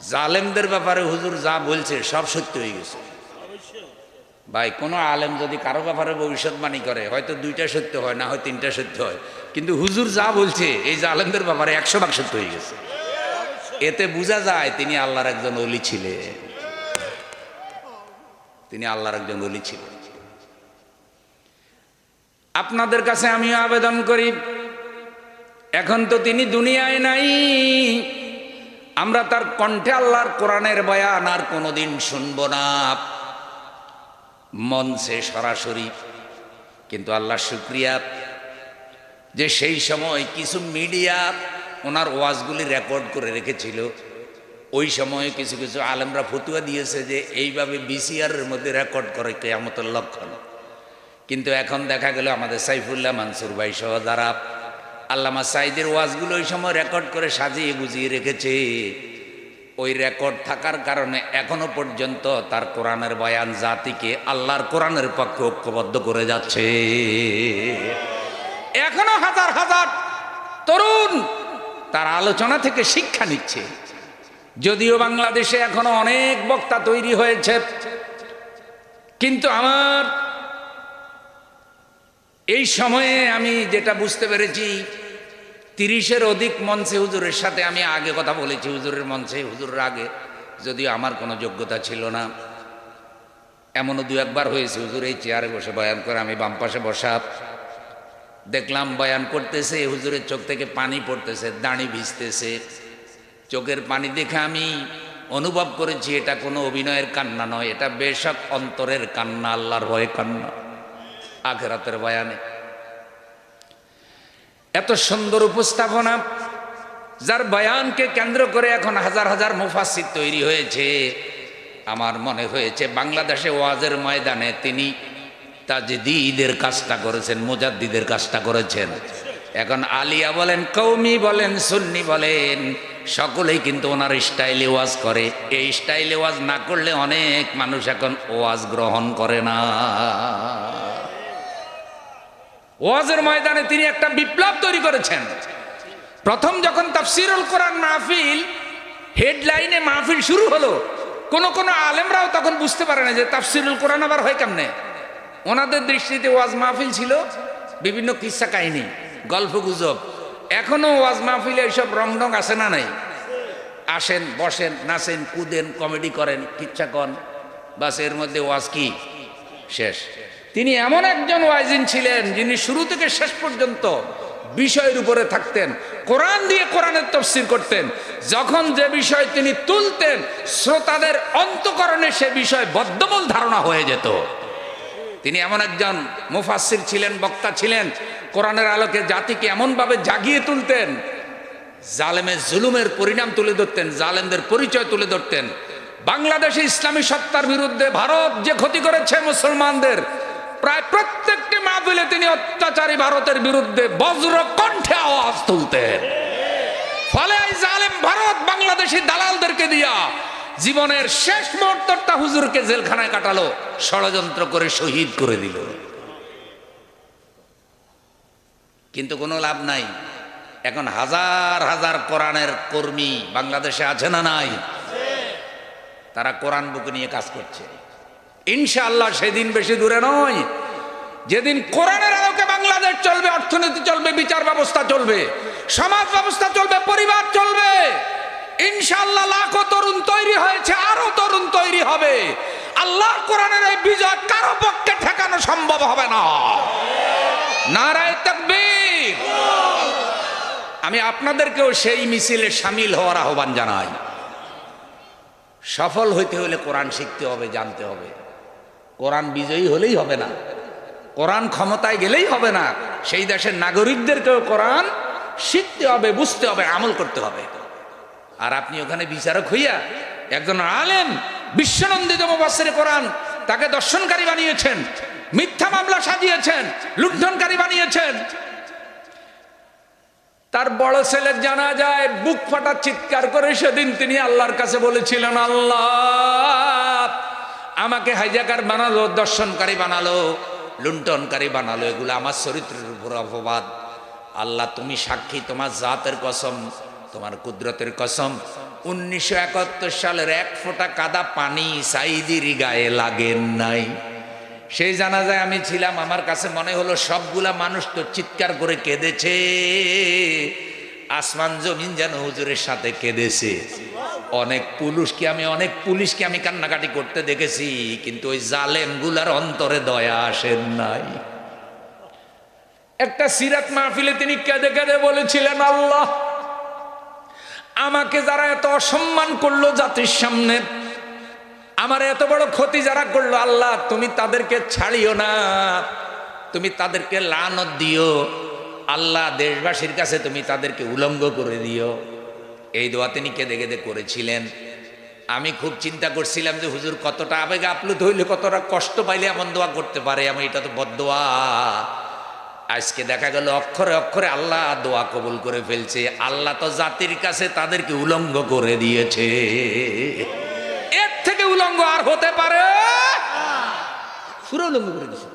জালেমদের ব্যাপারে হুজুর যা বলছে সব সত্য হয়ে গেছে। ভাই, কোনো আলেম যদি কারও ব্যাপারে ভবিষ্যৎবাণী করে, হয়তো দুইটা সত্য হয়, না হয় তিনটা সত্য হয়। কিন্তু হুজুর যা বলছে, এই জালেমদের ব্যাপারে একশো ভাগ সত্য হয়ে গেছে। এতে বোঝা যায় তিনি আল্লাহর একজন অলি ছিলেন। তিনি আল্লাহর একজন অলি ছিলেন। আপনাদের কাছে আমি আবেদন করি, এখন তো তিনি দুনিয়ায় নাই। আমরা তার কণ্ঠে আল্লাহর কোরআনের বয়ান আর কোনোদিন শুনব না। মঞ্চে সরাসরি। কিন্তু আল্লাহ শুক্রিয়া যে সেই সময় কিছু মিডিয়া ওনার ওয়াজগুলি রেকর্ড করে রেখেছিল। ওই সময়ে কিছু কিছু আলেমরা ফতুয়া দিয়েছে যে এইভাবে বিসিআরের মধ্যে রেকর্ড করে কেয়ামতের লক্ষণ। কিন্তু এখন দেখা গেল আমাদের সাইফুল্লাহ মানসুর ভাই সহ যারা আল্লামা সাইদের ওয়াজগুলো ওই সময় রেকর্ড করে সাজিয়ে গুজিয়ে রেখেছে। ওই রেকর্ড থাকার কারণে এখনও পর্যন্ত তার কোরআনের বয়ান জাতিকে আল্লাহর কোরআনের পক্ষে ঐক্যবদ্ধ করে যাচ্ছে। এখনও হাজার হাজার তরুণ তার আলোচনা থেকে শিক্ষা নিচ্ছে। যদিও বাংলাদেশে এখনও অনেক বক্তা তৈরি হয়েছে, কিন্তু আমার এই সময়ে আমি যেটা বুঝতে পেরেছি তিরিশের অধিক মঞ্চে হুজুরের সাথে আমি আগে কথা বলেছি, হুজুরের মঞ্চে, হুজুরের আগে। যদিও আমার কোনো যোগ্যতা ছিল না। এমনও দু একবার হয়েছে, হুজুর এই চেয়ারে বসে বয়ান করে, আমি বাম পাশে বসা। দেখলাম বয়ান করতেছে, হুজুরের চোখ থেকে পানি পড়তেছে, দাঁড়ি ভিজতেছে। চোখের পানি দেখে আমি অনুভব করেছি, এটা কোনো অভিনয়ের কান্না নয়, এটা বেশক অন্তরের কান্না, আল্লাহর ভয়ে কান্না। আখেরাতের বয়ানে এত সুন্দর উপস্থাপনা, যার বয়ানকে কেন্দ্র করে এখন হাজার হাজার মুফাসিদ তৈরি হয়েছে। আমার মনে হয়েছে বাংলাদেশে ওয়াজের ময়দানে তিনি তাজদিদের কাজটা করেছেন, মুজাদ্দিদের কাজটা করেছেন। এখন আলিয়া বলেন কৌমি বলেন, সুন্নি বলেন, সকলেই কিন্তু ওনার স্টাইলে ওয়াজ করে। এই স্টাইলে ওয়াজ না করলে অনেক মানুষ এখন ওয়াজ গ্রহণ করে না। ওয়াজের ময়দানে তিনি একটা বিপ্লব তৈরি করেছেন। প্রথম যখন তাফসিরুল কোরআন মাহফিল হেডলাইনে মাহফিল শুরু হলো, কোন কোন আলেমরাও তখন বুঝতে পারে না যে তাফসিরুল কোরআন আবার হয় কেমনে। ওনাদের দৃষ্টিতে ওয়াজ মাহফিল ছিল বিভিন্ন কিস্সা কাহিনী, গল্প গুজব। এখনও ওয়াজ মাহফিলে এইসব রং রং আছে না নাই। আসেন, বসেন, নাচেন, কুদেন, কমেডি করেন, কিচ্ছা কন। বাসের মধ্যে ওয়াজ কি? শেষ। তিনি এমন একজন ওয়াইজিন ছিলেন যিনি শুরু থেকে শেষ পর্যন্ত বিষয়ের উপরে থাকতেন। কোরআন দিয়ে কোরআনের তফসির করতেন। যখন যে বিষয় তিনি তুলতেন, শ্রোতাদের অন্তকরণে সে বিষয় বদ্ধমূল ধারণা হয়ে যেত। তিনি এমন একজন মুফাসির ছিলেন, বক্তা ছিলেন। কোরআনের আলোকে জাতিকে এমনভাবে জাগিয়ে তুলতেন জালেমের জুলুমের পরিণাম তুলে ধরতেন, জালেমদের পরিচয় তুলে ধরতেন। বাংলাদেশে ইসলামী সত্তার বিরুদ্ধে ভারত যে ক্ষতি করেছে মুসলমানদের প্রায় প্রত্যেকটি মাহফিলে তিনি অত্যাচারী ভারতের বিরুদ্ধে বজ্র কণ্ঠে আওয়াজ তুলতেন। ফলে জালেম ভারত বাংলাদেশি দালালদেরকে দিয়া জীবনের শেষ মুহূর্তটা হুজুরকে জেলখানায় কাটালো, ষড়যন্ত্র করে শহীদ করে দিল। কিন্তু কোনো লাভ নাই। এখন হাজার হাজার কোরআনের কর্মী বাংলাদেশে আছে না নাই? তারা কোরআন বুক নিয়ে কাজ করছে। ইনশাআল্লাহ সেদিন বেশি দূরে নয়। যেদিন কোরআনের আলোকে বাংলাদেশ চলবে, অর্থনীতি চলবে, বিচার ব্যবস্থা চলবে, সমাজ ব্যবস্থা চলবে, পরিবার চলবে, ইনশাআল্লাহ লাখো তরুণ তৈরি হয়েছে, আরও তরুণ তৈরি হবে। আল্লাহ কোরআনের এই বিজয় কারও পক্ষে ঠেকানো সম্ভব হবে না। নারায় তাকবীর। আমি আপনাদেরকেও সেই মিছিলে সামিল হওয়ার আহ্বান জানাই। সফল হইতে হলে কোরআন শিখতে হবে, জানতে হবে। কোরআন বিজয়ী হলেই হবে না। কোরআন ক্ষমতায় গেলেই হবে না। সেই দেশের নাগরিকদেরকেও কোরআন শিখতে হবে, বুঝতে হবে, আমল করতে হবে। আর আপনি ওখানে বিচারক হইয়া একজন আলেম, বিশ্বনন্দিত মুবাসির কোরআন, তাকে দর্শনকারী বানিয়েছেন, মিথ্যা মামলা সাজিয়েছেন, লুণ্ঠনকারী বানিয়েছেন। তার বড় ছেলের জানা যায় বুক ফাটা চিৎকার করে সেদিন তিনি আল্লাহর কাছে বলেছিলেন, আল্লাহ! আমাকে হাইজাকার বানালো, দর্শনকারী বানালো, লুণ্ঠনকারী বানালো, এগুলো আমার চরিত্রের উপর অপবাদ। আল্লাহ, তুমি সাক্ষী, তোমার জাতের কসম, তোমার কুদরতের কসম। উনিশশো একাত্তর সালের এক ফোঁটা কাদা পানি সাইদির গায়ে লাগেন নাই। সেই জানাজায় আমি ছিলাম, আমার কাছে মনে হলো সবগুলা মানুষ তো চিৎকার করে কেঁদেছে। আসমান জমিন যেন হুজুরের সাথে কেঁদেছে। অনেক পুলিশকে আমি, অনেক পুলিশকে আমি কান্নাকাটি করতে দেখেছি, কিন্তু ওই জালেমগুলার অন্তরে দয়া আসেন নাই। একটা সিরাত মাহফিলে তিনি কেঁদে কেঁদে বলেছিলেন, আল্লাহ, আমাকে যারা এত অসম্মান করল জাতির সামনে, আমার এত বড় ক্ষতি যারা করল, আল্লাহ, তুমি তাদেরকে ছাড়িও না, তুমি তাদেরকে লানত দিও, আল্লাহ, দেশবাসীর কাছে তুমি তাদেরকে উলঙ্গ করে দিও। এই দোয়া তিনি কেঁদে কেঁদে করেছিলেন। আমি খুব চিন্তা করছিলাম যে হুজুর কতটা আবেগ আপ্লুত হইলে, কতটা কষ্ট পাইলে এমন দোয়া করতে পারে। আমি এটা তো বদোয়া আজকে দেখা গেল অক্ষরে অক্ষরে আল্লাহ দোয়া কবুল করে ফেলছে। আল্লাহ তো জাতির কাছে তাদেরকে উলঙ্গ করে দিয়েছে। এর থেকে উলঙ্গ আর হতে পারে? পুরো উলঙ্গ করে দিয়েছে